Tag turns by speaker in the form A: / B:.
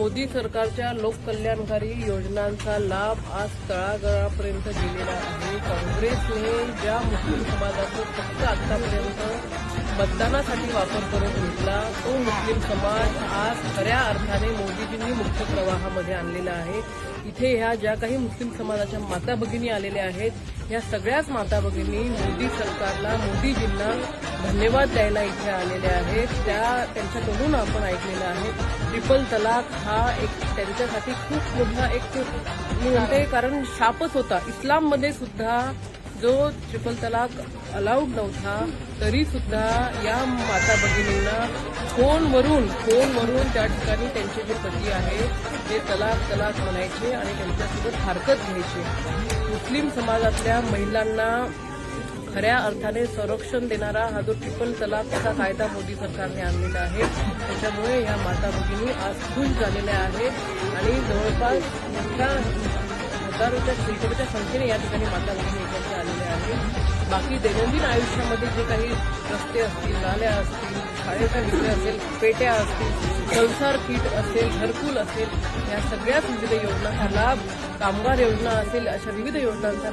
A: मोदी सरकारच्या लोककल्याणकारी योजनांचा लाभ आज तळागळापर्यंत दिलेला आहे. काँग्रेसने ज्या मुस्लिम समाजाचं फक्त आतापर्यंत मतदानासाठी वापर करून घेतला. तो मुस्लिम समाज आज खऱ्या अर्थाने मोदीजींनी मुख्य प्रवाहामध्ये आणलेला आहे. इथे ह्या ज्या काही मुस्लिम समाजाच्या माता भगिनी आलेल्या आहेत या सगळ्याच माता भगिनी मोदी सरकारला मोदीजींना धन्यवाद द्यायला इथे आलेल्या आहेत. त्या त्यांच्याकडून आपण ऐकलेलं आहे. ट्रिपल तलाक हा एक त्यांच्यासाठी खूप मोठा एक म्हणते कारण शापच होता. इस्लाममध्ये सुद्धा जो ट्रिपल तलाक अलाउड नव्हता तरी सुद्धा या माता भगिनींना फोनवरून फोनवरून त्या ठिकाणी त्यांचे जे पती आहेत ते तलाक तलाक म्हणायचे आणि त्यांच्यासोबत हरकत घ्यायचे. मुस्लिम समाजातल्या महिलांना खऱ्या अर्थाने संरक्षण देणारा हा जो ट्रिपल तलाकचा कायदा मोदी सरकारने आणलेला आहे त्याच्यामुळे या माता भगिनी आज खुश झालेल्या आहेत आणि जवळपास मोठ्या हजारोच्या शेकडोच्या संख्येने या ठिकाणी माता भगिनी एकत्र आलेल्या आहेत बाकी दैनंदिन आयुष्यामध्ये जे काही रस्ते असतील नाल्या असतील शाळेचा विषय असेल पेट्या असतील संसार किट असेल घरकुल असेल या सगळ्याच विविध योजनांचा लाभ कामगार योजना असेल अशा विविध योजनांचा